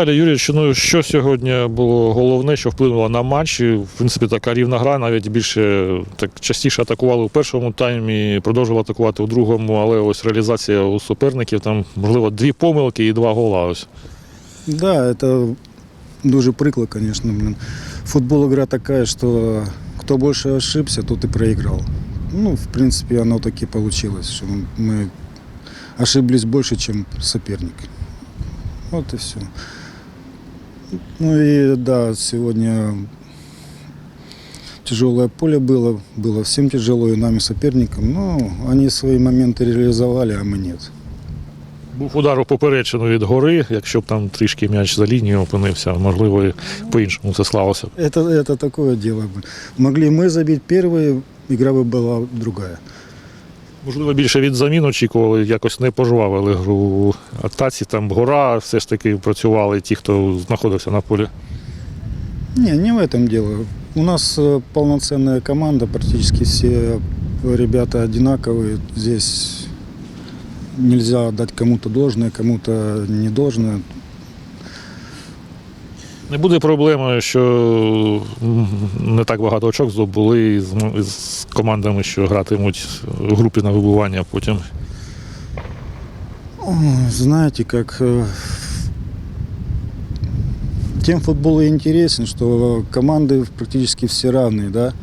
Віталій Юрійович, ну що сьогодні було головне, що вплинуло на матч? В принципі, така рівна гра, навіть більше так частіше атакували у першому таймі, продовжували атакувати у другому, але ось реалізація у суперників там, можливо, дві помилки і два гола. Ось. Да, это дуже приклад, конечно. Футбол игра такая, что кто больше ошибся, тот и проиграл. Ну, в принципе, оно так и получилось, что мы ошиблись больше, чем соперник. Вот и все. Ну и да, сегодня тяжелое поле было, было всем тяжело, и нам, и соперникам. Но они свои моменты реализовали, а мы нет. Був удар у поперечину від гори, якщо б там трішки м'яч за лінією опинився, можливо, і по-іншому це склалося. б. Это, это такое дело. бы. Могли мы забить первые, игра бы была другая. Можливо, більше від замін очікували, якось не пожвавили гру у атаці. Там гора все ж таки працювали ті, хто знаходився на полі. Не, не в этом дело. У нас э, полноценная команда, практически все ребята одинаковые. Здесь нельзя дать кому-то должное, кому-то не должное. Не буде проблемою, що м, не так багато очок здобули з, м- з командами, що гратимуть у групі на вибування потім. О, Знаете, как э, тем футбол и интересен, что команды практически все равные, да.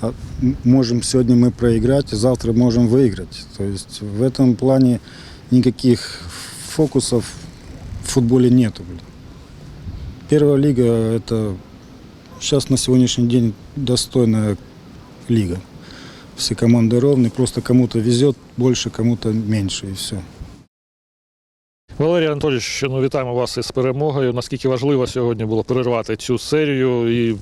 А м- Можем сегодня мы проиграть, завтра можем выиграть. То есть в этом плане никаких фокусов в футболе нету. блин. Первая лига – это сейчас на сегодняшний день достойная лига. Все команды ровные, просто кому-то везет больше, кому-то меньше и все. Валерій Анатолійович, ну вітаємо вас із перемогою. Наскільки важливо сьогодні було перервати цю серію і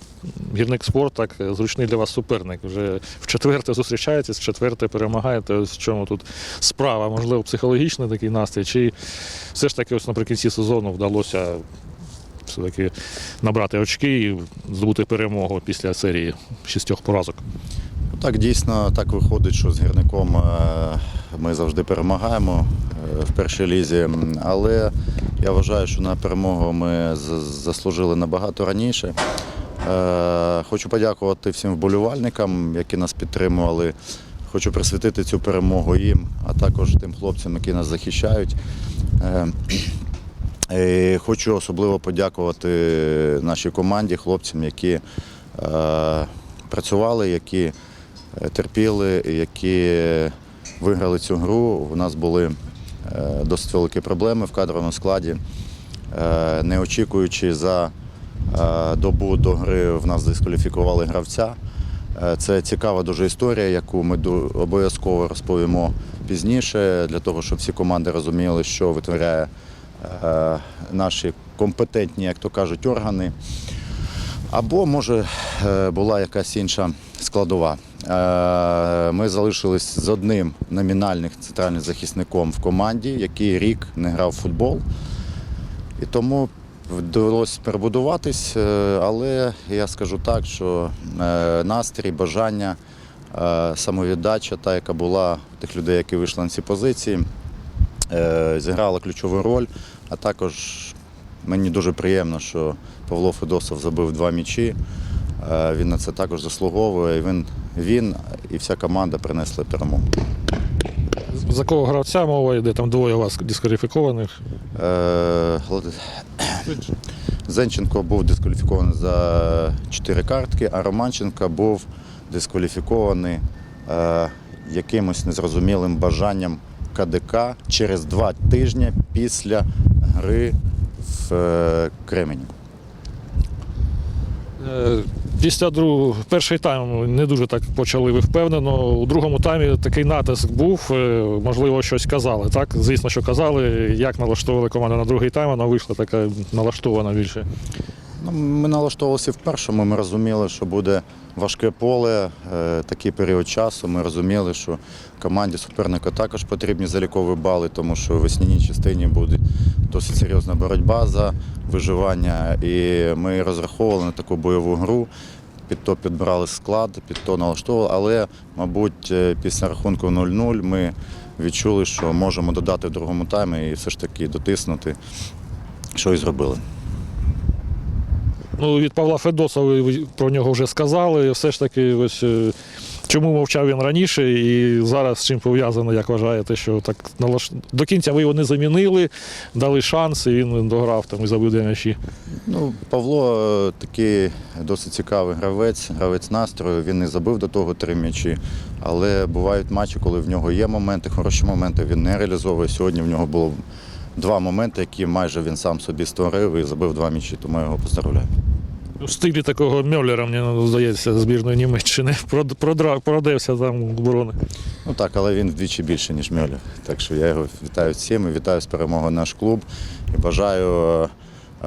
гірник спорт так зручний для вас суперник. Вже в четверте зустрічаєтесь, в четверте перемагаєте. Ось в чому тут справа? Можливо, психологічний такий настрій, чи все ж таки ось наприкінці сезону вдалося все-таки набрати очки і здобути перемогу після серії шістьох поразок. Так, дійсно так виходить, що з гірником е, ми завжди перемагаємо е, в першій лізі. Але я вважаю, що на перемогу ми заслужили набагато раніше. Е, Хочу подякувати всім вболівальникам, які нас підтримували. Хочу присвятити цю перемогу їм, а також тим хлопцям, які нас захищають. Е, Хочу особливо подякувати нашій команді, хлопцям, які е, працювали, які е, терпіли, які виграли цю гру. У нас були досить великі проблеми в кадровому складі. Не очікуючи за добу до гри, в нас дискваліфікували гравця. Це цікава дуже історія, яку ми обов'язково розповімо пізніше, для того, щоб всі команди розуміли, що витворяє наші компетентні, як то кажуть, органи. Або, може, е, була якась інша складова. Е, Ми залишились з одним номінальним центральним захисником в команді, який рік не грав в футбол. І тому вдалося перебудуватись, е, але я скажу так, що е, настрій, бажання, е, самовіддача, та, яка була у тих людей, які вийшли на ці позиції, е, зіграла ключову роль. А також мені дуже приємно, що Павло Федосов забив два м'ячі. Е, Він на це також заслуговує. Він, він і вся команда принесли перемогу. За кого гравця мова йде? Там двоє у вас дискваліфікованих. Е, Зенченко був дискваліфікований за чотири картки, а Романченко був дискваліфікований е, якимось незрозумілим бажанням КДК через два тижні після гри в е, Кремені. Е, Після другого перший тайм не дуже так почали ви впевнено. У другому таймі такий натиск був. е, Можливо, щось казали. Так, звісно, що казали. Як налаштовували команду на другий тайм, вона вийшла така налаштована більше. Ну, ми налаштовувалися в першому. Ми розуміли, що буде важке поле, е, такий період часу. Ми розуміли, що команді суперника також потрібні залікові бали, тому що в весняній частині буде досить серйозна боротьба за виживання. І ми розраховували на таку бойову гру. Під то підбирали склад, під то налаштовували, але, мабуть, е, після рахунку 0-0 ми відчули, що можемо додати в другому таймі і все ж таки дотиснути, що і зробили. Ну, від Павла Федосова про нього вже сказали. Все ж таки, ось е, чому мовчав він раніше, і зараз з чим пов'язано, як вважаєте, що так налаш... до кінця ви його не замінили, дали шанс, і він дограв там і забив дві м'ячі. Ну, Павло е, такий досить цікавий гравець, гравець настрою. Він не забив до того три м'ячі. Але бувають матчі, коли в нього є моменти, хороші моменти, він не реалізовує. Сьогодні в нього було два моменти, які майже він сам собі створив і забив два м'ячі, тому я його поздравляю. У стилі такого Мьоллера, мені здається, збірної Німеччини продався там оборони. Ну так, але він вдвічі більше, ніж Мьолів. Так що я його вітаю всім і вітаю з перемогою наш клуб. І бажаю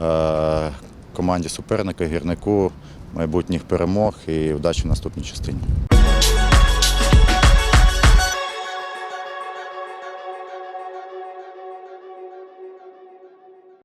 е, команді суперника, гірнику майбутніх перемог і удачі в наступній частині.